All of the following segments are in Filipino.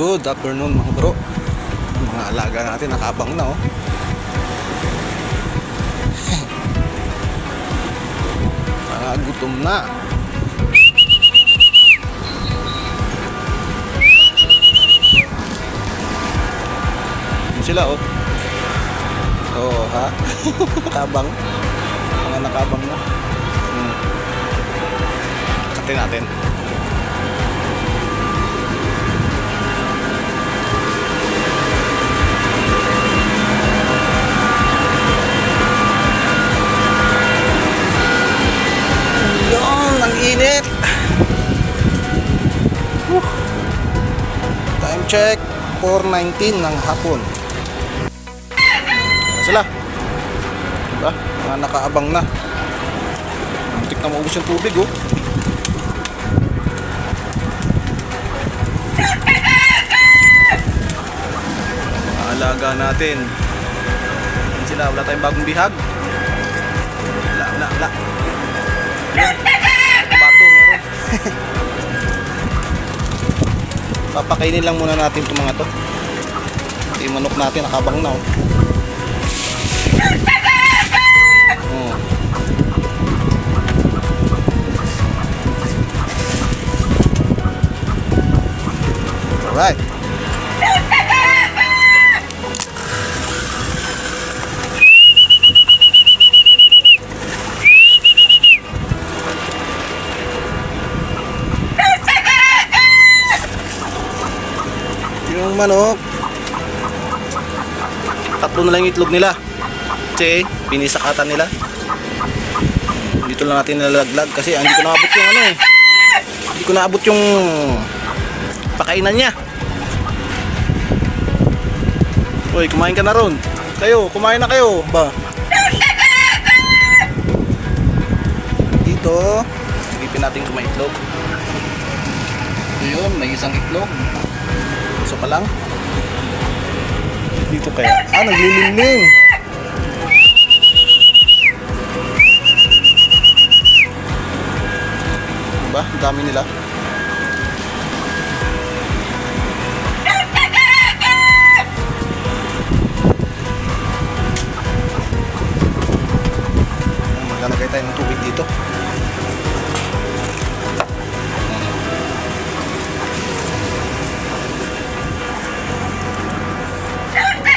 Good afternoon mga bro. Mga alaga natin nakabang na oh. Mga gutom na. Yun sila oh. Oo ha. nakabang. Mga nakabang na. Hmm. Katin natin. Check, 4.19 ng hapon. Sila. Diba? Mga nakaabang na. Muntik na maubos yung tubig, oh. Alaga natin. Ayan sila, wala tayong bagong bihag. Papakainin lang muna natin itong mga to. Ito yung manok natin, nakabang na. Oh. Manok, tatlo na lang yung itlog nila. Kasi pinisakatan nila. Dito lang natin nalalaglag kasi hindi ko naabot yung ano eh. Hindi ko naabot yung pakainan niya. Uy, kumain ka na ron. Kayo, kumain na kayo. Ba? Dito, silipin natin kung may itlog. Yun, may isang itlog. Gusto pa lang. Dito kaya. Ah, naglilingling. Diba? Ang dami nila. Maglalagay tayo ng tubig dito.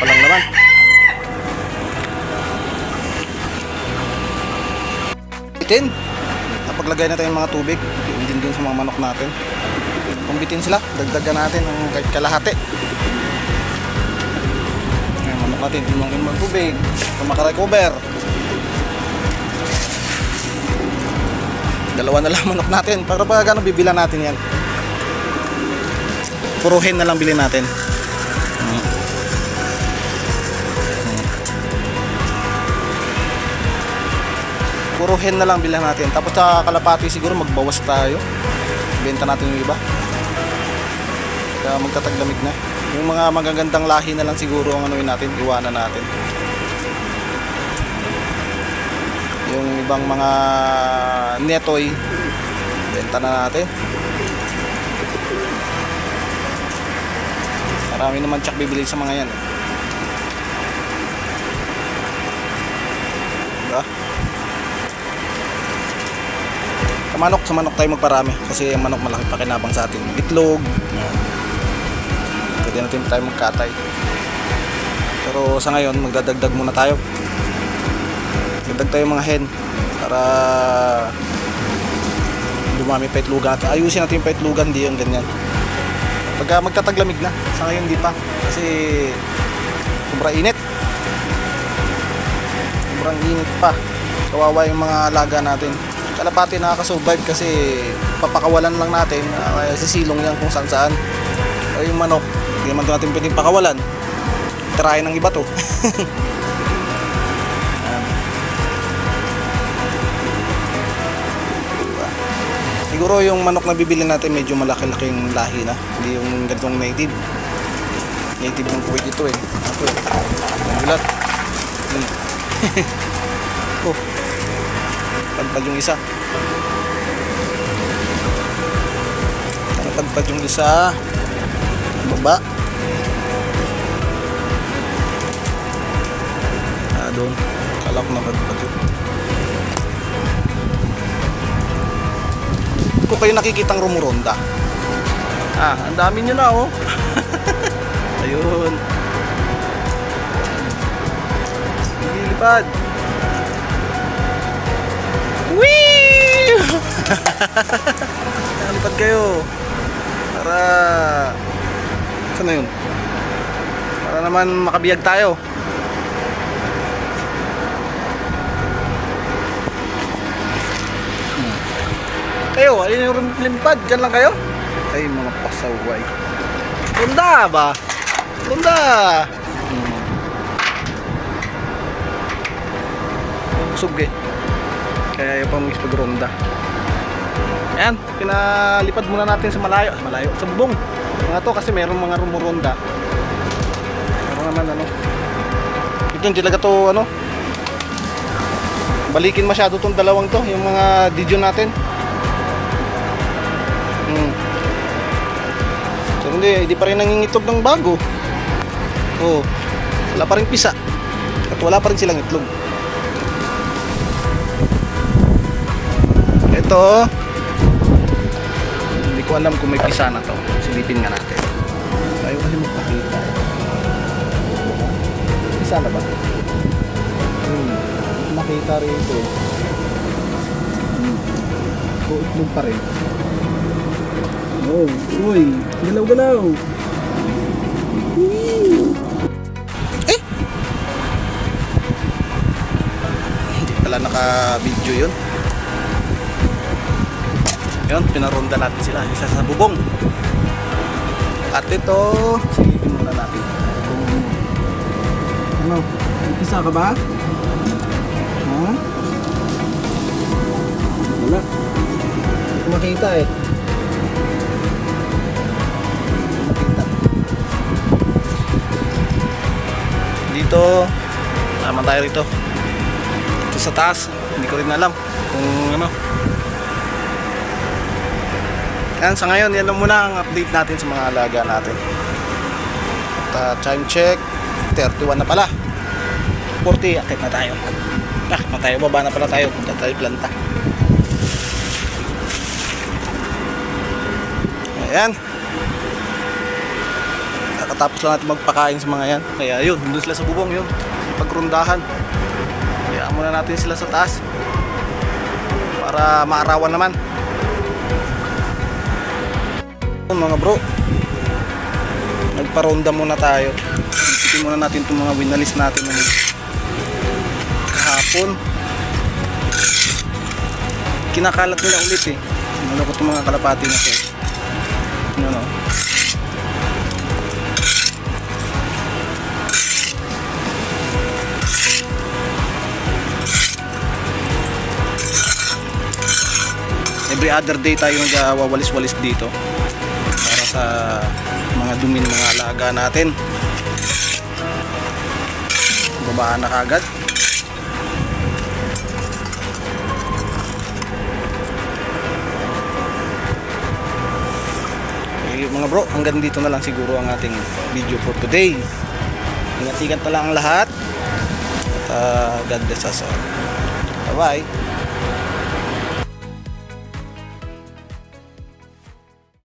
Pa lang naman. Bitin. Napaglagay na tayo ng mga tubig. Yun din dun sa mga manok natin. Kung bitin sila, dagdagan natin ng kahit kalahati. Ngayon, manok natin, tinong ng tubig. Kung makarecover. Dalawa na lang manok natin. Para pa gano'n bibilan natin yan. Puruhin na lang bilhin natin. Puro hen na lang bilhan natin. Tapos sa kalapati siguro magbawas tayo. Benta natin yung iba. Kaya magtataglamig na. Yung mga magagandang lahi na lang siguro ang anuin natin, iwanan natin. Yung ibang mga netoy, benta na natin. Marami naman tsak bibili sa mga yan. Diba? Sa manok, sa manok tayo magparami kasi ang manok malaki pakinabang sa atin. Itlog. Pwede natin tayo magkatay. Pero sa ngayon, magdadagdag muna tayo. Dagdag tayo mga hen para dumami pa itlogan natin. Ayusin natin yung paitlogan, di yung ganyan. Pagka magtataglamig na, sa ngayon di pa. Kasi sobrang init. Sobrang init pa. Kawawa yung mga alaga natin kalapati nakaka-survive kasi papakawalan lang natin uh, sisilong yan kung saan saan. O yung manok hindi naman natin pwedeng pakawalan. Tirahin ng iba to. Siguro yung manok na bibili natin medyo malaki-laking lahi na. Hindi yung ganitong native. Native ng kuwait ito eh. Ito eh. Ang gulat hmm. oh Tagpad yung isa. Tagpad yung isa. Baba. Ah, doon. Kala ko nakagpag yun. Kung kayo nakikitang rumuronda. Ah, ang dami nyo na oh. Ayun. Lilipad. Whee! Lipad kayo. Para Saan na yun? Para naman makabiyag tayo. Kayo, ayun yung limpad. Diyan lang kayo? Ay, mga pasaway. Runda ba? Runda! Hmm. Eh. Kaya ayaw pa mag ronda. Ayan, pinalipad muna natin sa malayo. Malayo, sa bubong. Mga to kasi meron mga rumuronda. Meron naman ano. Ito hindi talaga to ano. Balikin masyado tong dalawang to, yung mga video natin. Hmm. So hindi, hindi pa rin nangingitog ng bago. Oh, wala pa rin pisa. At wala pa rin silang itlog. Ito, ko alam kung may pisa na to. Silipin nga natin. Ayaw kasi magpakita. Pisa na ba? Hmm. Makita rito. Hmm. O itlog pa rin. Oh, uy, galaw-galaw. Eh! Hindi pala naka-video yun. Yun, pinaronda natin sila. Isa sa bubong. At ito, silipin muna natin. Ano? Isa ka ba? Ha? Wala. Hindi makita eh. Makita. Dito, naman tayo rito. Ito sa taas, hindi ko rin alam kung ano. Yan, sa ngayon, yan lang muna ang update natin sa mga alaga natin. At uh, time check, 31 na pala. 40, akit na tayo. Akit na tayo, baba na pala tayo. Punta tayo planta. Ayan. Nakatapos lang natin magpakain sa mga yan. Kaya yun, doon sila sa bubong yun. Pagrundahan. Kaya muna natin sila sa taas. Para maarawan naman. Mga bro. Nagparonda muna tayo. Isipin muna natin itong mga winalis natin ng kahapon. Kinakalat nila ulit eh. Ano ko itong mga kalapati na to. Ano. Every other day tayo nagwawalis-walis dito sa mga dumi ng mga alaga natin. Babaan na kagad. Okay, mga bro hanggang dito na lang siguro ang ating video for today. Ingat-ingat na lang ang lahat. At uh, God bless us all. Bye bye